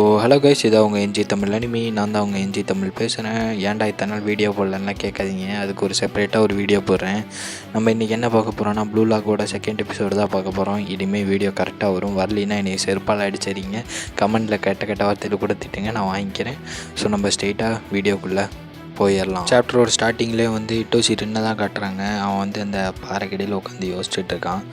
ஓ hello guys இது அவங்க NG Tamil anime. நான் தான் அவங்க என்ஜி தமிழ் பேசுகிறேன் ஏன்டா இத்தனை நாள் வீடியோ போடலன்னா கேட்காதீங்க. அதுக்கு ஒரு செப்பரேட்டாக ஒரு வீடியோ போடுறேன். நம்ம இன்றைக்கி என்ன பார்க்க போகிறோம்னா ப்ளூ லாக்கோட செகண்ட் எபிசோடு தான் பார்க்க போகிறோம் இனிமேல் வீடியோ கரெக்டாக வரும். வரலினா என்னை செருப்பால் அடிச்சிருங்க கமெண்டில் கெட்ட கெட்ட வார்த்தையில் கூட திட்டுங்க. நான் வாங்கிக்கிறேன். ஸோ நம்ம ஸ்ட்ரெயிட்டாக வீடியோக்குள்ளே போயிடலாம். சாப்டரோட ஸ்டார்டிங்லேயே வந்து இட்டோசி ரின்னை தான் காட்டுறாங்க. அவன் வந்து அந்த பாறைக்கடியில் உட்காந்து யோசிச்சுட்டு இருக்கான்.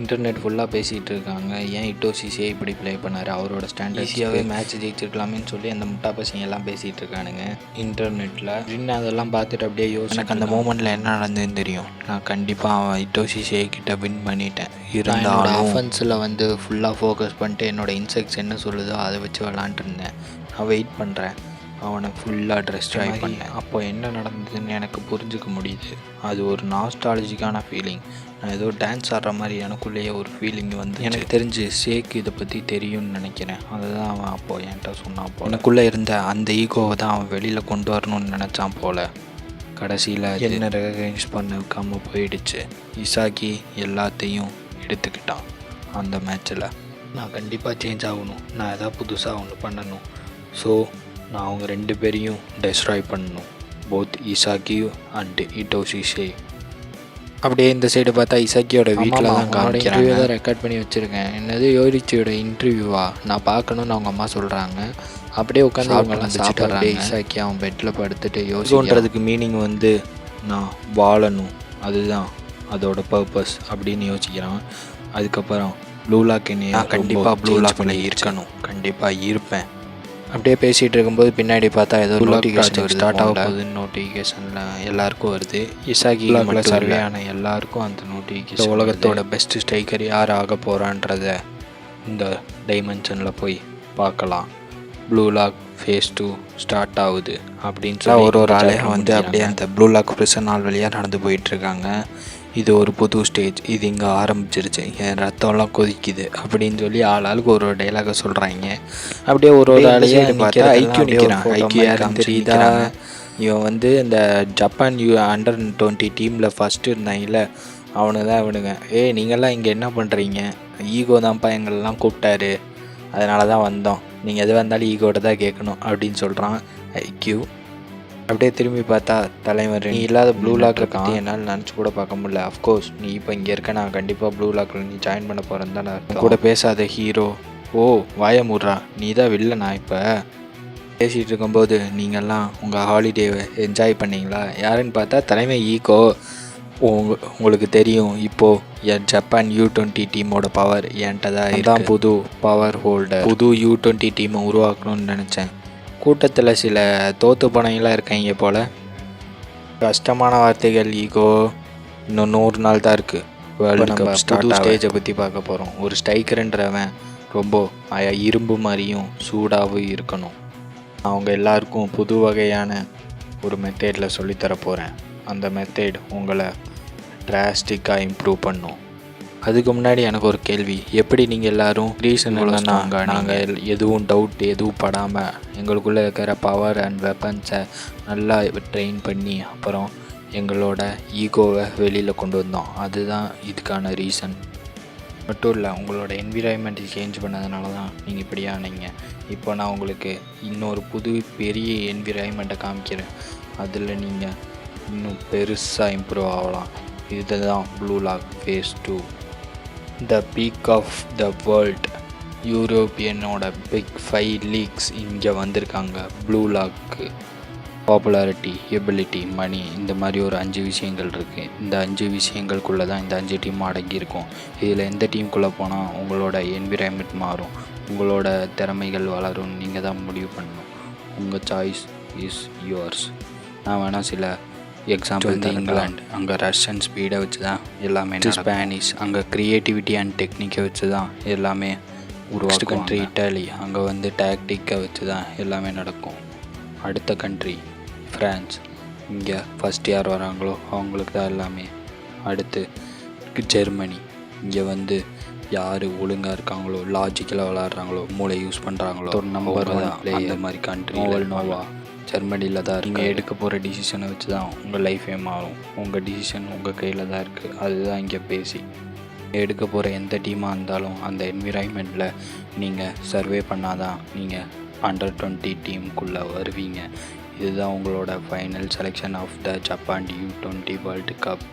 இன்டர்நெட் ஃபுல்லாக பேசிகிட்டு இருக்காங்க ஏன் இட்டோசிசியே இப்படி ப்ளே பண்ணார்? அவரோட ஸ்டாண்ட் ஈஸியாகவே மேட்ச் ஜெயிச்சிருக்கலாமேன்னு சொல்லி அந்த முட்டா பசங்க எல்லாம் பேசிகிட்டு இருக்கானுங்க இன்டர்நெட்டில் ரின் அதெல்லாம் பார்த்துட்டு அப்படியே யோசி எனக்கு அந்த மூமெண்ட்டில் என்ன நடந்ததுன்னு தெரியும். நான் கண்டிப்பாக அவன் இட்டோசிசியை கிட்ட வின் பண்ணிட்டேன். இருந்தாலும் அஃபென்ஸில் வந்து ஃபுல்லாக ஃபோக்கஸ் பண்ணிட்டு என்னோட இன்செக்ட்ஸ் என்ன சொல்லுதோ அதை வச்சு விளாண்டுட்டு இருந்தேன். நான் வெயிட் பண்ணுறேன் அவனை ஃபுல்லாக ட்ரை பண்ணேன். அப்போ என்ன நடந்ததுன்னு எனக்கு புரிஞ்சுக்க முடியுது. அது ஒரு நாஸ்டாலஜிக்கான ஃபீலிங் நான் ஏதோ டான்ஸ் ஆடுற மாதிரி எனக்குள்ளேயே ஒரு ஃபீலிங் வந்து எனக்கு தெரிஞ்சு ஷேக் இதை பற்றி தெரியும்னு நினைக்கிறேன். அதுதான் அவன் அப்போ என்கிட்ட சொன்னான் அப்போ எனக்குள்ளே இருந்த அந்த ஈகோவை தான் அவன் வெளியில் கொண்டு வரணும்னு நினச்சான் போல. கடைசியில் என்ன ரெகனைஸ் பண்ண போயிடுச்சு. இசாக்கி எல்லாத்தையும் எடுத்துக்கிட்டான் அந்த மேட்ச்சில் நான் கண்டிப்பாக சேஞ்ச் ஆகணும். நான் எதாவது புதுசாக ஒன்று பண்ணணும். ஸோ நான் அவங்க ரெண்டு பேரையும் டெஸ்ட்ராய் பண்ணணும். போத் இசாக்கியு அண்ட் இட்டோசிஷே அப்படியே இந்த சைடு பார்த்தா இசாக்கியோட வீட்டில் தான் காமிக்கிறாங்க. தான் ரெக்கார்ட் பண்ணி வச்சுருக்கேன். என்னது யோரிச்சியோட இன்டர்வியூவா நான் பார்க்கணுன்னு அவங்க அம்மா சொல்கிறாங்க அப்படியே உட்காந்து அவங்கெல்லாம் சாப்பிட்றாங்க. இசாக்கி அவன் பெட்டில் படுத்துட்டு யோசிக்கிறதுக்கு மீனிங் வந்து நான் வாழணும். அதுதான் அதோட பர்பஸ் அப்படின்னு யோசிக்கிறான். அதுக்கப்புறம் ப்ளூ லாக் என்னைய கண்டிப்பாக ப்ளூ லாக் இருக்கணும். கண்டிப்பாக இருப்பேன். அப்படியே பேசிகிட்டு இருக்கும்போது பின்னாடி பார்த்தா ஏதோ நோட்டிஃபிகேஷன் ஸ்டார்ட் ஆக போகுதுன்னு நோட்டிஃபிகேஷனில் எல்லாருக்கும் வருது. இசாகி சர்வே ஆன எல்லாருக்கும் அந்த நோட்டிஃபிகேஷன் உலகத்தோட பெஸ்ட் ஸ்ட்ரைக்கர் யார் ஆக போகிறான்றத இந்த டைமென்ஷனில் போய் பார்க்கலாம். Blue lock phase two start ஆகுது அப்படின்னு சொல்லி ஒரு ஒரு ஆளையும் வந்து அப்படியே அந்த ப்ளூ லாக் ப்ரிசன் நாள் வழியாக நடந்து போயிட்டுருக்காங்க இது ஒரு புது ஸ்டேஜ் இது இங்கே ஆரம்பிச்சிருச்சு. என் ரத்தம்லாம் கொதிக்குது. அப்படின்னு சொல்லி ஆள் ஆளுக்கு ஒரு ஒரு டைலாக சொல்கிறாங்க அப்படியே ஒரு ஒரு ஆளையே பார்த்தா ஐக்கியூ நிற்கிறான் ஐக்கியூ யாரும் தெரியுதா? இவன் வந்து இந்த ஜப்பான் யூ அண்டர் டுவெண்ட்டி டீமில் ஃபஸ்ட்டு இருந்தாங்கல்ல அவனு தான் இவனுங்க. ஏய் நீங்கள்லாம் இங்கே என்ன பண்ணுறீங்க ஈகோ தான்ப்பா எங்களெல்லாம் கூப்பிட்டாரு. அதனால தான் வந்தோம் நீங்கள் எது வந்தாலும் ஈகோட தான் கேட்கணும். அப்படின்னு சொல்கிறான் ஐக்யூ அப்படியே திரும்பி பார்த்தா தலைவர் நீ இல்லாத ப்ளூ லாக்கை பற்றி என்னால் நினச்சி கூட பார்க்க முடியல. அஃப்கோர்ஸ் நீ இப்போ இங்கே இருக்க நான் கண்டிப்பாக ப்ளூ லாக்கில் நீ ஜாயின் பண்ண போகிறேன்னு தான் நான் கூட பேசாத ஹீரோ ஓ வாய முட்றா. நீ தான் வில்லனா இப்போ? பேசிகிட்டு இருக்கும்போது நீங்கள்லாம் உங்கள் ஹாலிடேவை என்ஜாய் பண்ணீங்களா? யாருன்னு பார்த்தா தலைமை ஈகோ உங்க உங்களுக்கு தெரியும் இப்போது என் ஜப்பான் யூ டுவெண்ட்டி டீமோட பவர் என்கிட்ட தான் இதான் புது பவர் ஹோல்டர் புது யூ டுவெண்ட்டி டீமை உருவாக்கணும்னு நினச்சேன். கூட்டத்தில் சில தோத்து பணங்களாக இருக்காங்க போல். கஷ்டமான வார்த்தைகள் ஈகோ இன்னும் நூறு நாள் தான் இருக்குது வேர்ல்டு கப் ஸ்டார்ட் ஸ்டேஜை பற்றி பார்க்க போகிறோம் ஒரு ஸ்ட்ரைக்கருன்றவன் ரொம்ப இரும்பு மாதிரியும் சூடாகவும் இருக்கணும். அவங்க எல்லாருக்கும் புது வகையான ஒரு மெத்தேடில் சொல்லித்தர போகிறேன் அந்த மெத்தேட் உங்களை டிராஸ்டிக்காக இம்ப்ரூவ் பண்ணும். அதுக்கு முன்னாடி எனக்கு ஒரு கேள்வி. எப்படி நீங்கள் எல்லாரும் ரீசன் நாங்கள் நாங்கள் எதுவும் டவுட் எதுவும் படாமல் எங்களுக்குள்ளே இருக்கிற பவர் அண்ட் வெப்பன்ஸை நல்லா ட்ரெயின் பண்ணி அப்புறம் எங்களோட ஈகோவை வெளியில் கொண்டு வந்தோம். அதுதான் இதுக்கான ரீசன் மட்டும் இல்லை உங்களோட என்விரான்மெண்ட் சேஞ்ச் பண்ணதுனால தான் நீங்கள் இப்படி ஆனீங்க. இப்போ நான் உங்களுக்கு இன்னொரு புது பெரிய என்விரான்மெண்ட்டை காமிக்கிறேன். அதில் நீங்கள் இன்னும் பெருசாக இம்ப்ரூவ் ஆகலாம். இதுதான் blue lock phase two the peak of the world யூரோப்பியனோட big five leagues இங்கே வந்திருக்காங்க. Blue lock popularity ability money இந்த மாதிரி ஒரு அஞ்சு விஷயங்கள் இருக்குது இந்த அஞ்சு விஷயங்களுக்குள்ளே தான் இந்த அஞ்சு டீம் அடங்கியிருக்கும். இதில் எந்த டீமுக்குள்ளே போனால் உங்களோட என்விரான்மெண்ட் மாறும். உங்களோட திறமைகள் வளரும். நீங்கள் தான் முடிவு பண்ணணும். உங்கள் சாய்ஸ் இஸ் யுவர்ஸ் நான் வேணால் சில எக்ஸாம்பிள் தான் இங்கிலாந்து அங்கே ரஷ்யன் ஸ்பீடை வச்சு தான் எல்லாமே ஸ்பானிஷ் அங்கே க்ரியேட்டிவிட்டி அண்ட் டெக்னிக்கை வச்சு தான் எல்லாமே உருவாக்கு கண்ட்ரி இட்டாலி அங்கே. வந்து டாக்டிக்கை வச்சு தான் எல்லாமே நடக்கும். அடுத்த கண்ட்ரி ஃப்ரான்ஸ் இங்கே ஃபஸ்ட் யார் வராங்களோ அவங்களுக்கு தான் எல்லாமே. அடுத்து ஜெர்மனி இங்கே வந்து யார் ஒழுங்காக இருக்காங்களோ லாஜிக்கலாக விளாட்றாங்களோ மூளை யூஸ் பண்ணுறாங்களோ நம்பர் தான் அந்த மாதிரி கண்ட்ரி நோவல் நோவா ஜெர்மனியில் தான் நீங்கள் எடுக்க போகிற டிசிஷனை வச்சு தான் உங்கள் லைஃபே மாறும். உங்கள் டிசிஷன் உங்கள் கையில் தான் இருக்குது அதுதான் இங்கே பேசி எடுக்க போகிற எந்த டீமாக இருந்தாலும் அந்த என்விரான்மெண்ட்டில் நீங்கள் சர்வே பண்ணால் தான் நீங்கள் அண்டர் டுவெண்ட்டி டீமுக்குள்ளே வருவீங்க. இதுதான் உங்களோட final selection of the Japan U twenty world cup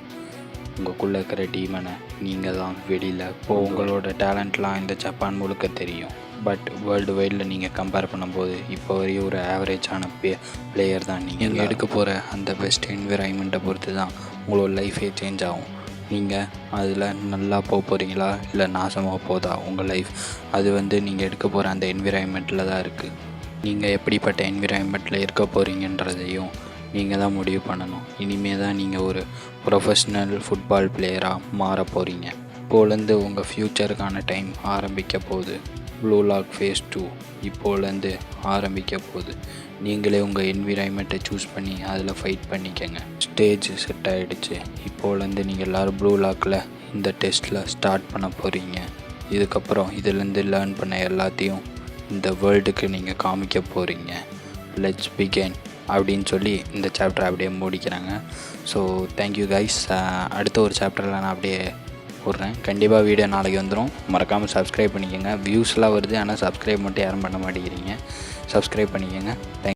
உங்களுக்குள்ளே இருக்கிற டீமனை நீங்கள் தான் வெளியில். இப்போ உங்களோட டேலண்ட்லாம் இந்த ஜப்பான் முழுக்க தெரியும். பட் வேர்ல்டு வைடில் நீங்கள் கம்பேர் பண்ணும்போது இப்போ வரையும் ஒரு ஆவரேஜான பே பிளேயர் தான் நீங்கள் எடுக்க போகிற அந்த பெஸ்ட் என்விரான்மெண்ட்டை பொறுத்து தான் உங்களோட லைஃபே சேஞ்ச் ஆகும். நீங்கள் அதில் நல்லா போக போகிறீங்களா இல்லை நாசமாக போதா உங்கள் லைஃப் அது வந்து நீங்கள் எடுக்க போகிற அந்த என்விரான்மெண்ட்டில் தான் இருக்குது நீங்கள் எப்படிப்பட்ட என்விரான்மெண்ட்டில் இருக்க போகிறீங்கன்றதையும் நீங்கள் தான் முடிவு பண்ணணும். இனிமே தான் நீங்கள் ஒரு ப்ரொஃபஷ்னல் ஃபுட்பால் பிளேயராக மாற போகிறீங்க இப்போலேருந்து உங்கள் ஃப்யூச்சருக்கான டைம் ஆரம்பிக்க போகுது. ப்ளூ லாக் ஃபேஸ் டூ இப்போலேருந்து ஆரம்பிக்க போகுது. நீங்களே உங்கள் என்விரான்மெண்ட்டை சூஸ் பண்ணி அதில் ஃபைட் பண்ணிக்கங்க. ஸ்டேஜ் செட் ஆகிடுச்சு இப்போலேருந்து நீங்கள் எல்லோரும் ப்ளூ லாக்கில் இந்த டெஸ்ட்டில் ஸ்டார்ட் பண்ண போகிறீங்க இதுக்கப்புறம் இதுலேருந்து லேர்ன் பண்ண எல்லாத்தையும் இந்த வேர்ல்டுக்கு நீங்கள் காமிக்க போகிறீங்க லெட்ஸ் பிகேன் அப்படின்னு சொல்லி இந்த சாப்டர் அப்படியே முடிக்கிறாங்க. ஸோ தேங்க்யூ கைஸ் அடுத்த ஒரு சாப்டரில் நான் அப்படியே போடுறேன். கண்டிப்பாக வீடியோ நாளைக்கு வந்துடும் மறக்காமல் சப்ஸ்கிரைப் பண்ணிக்கோங்க. வியூஸ்லாம் வருது. ஆனால் சப்ஸ்கிரைப் மட்டும் யாரும் பண்ண மாட்டேங்கிறீங்க. சப்ஸ்கிரைப் பண்ணிக்கோங்க. தேங்க்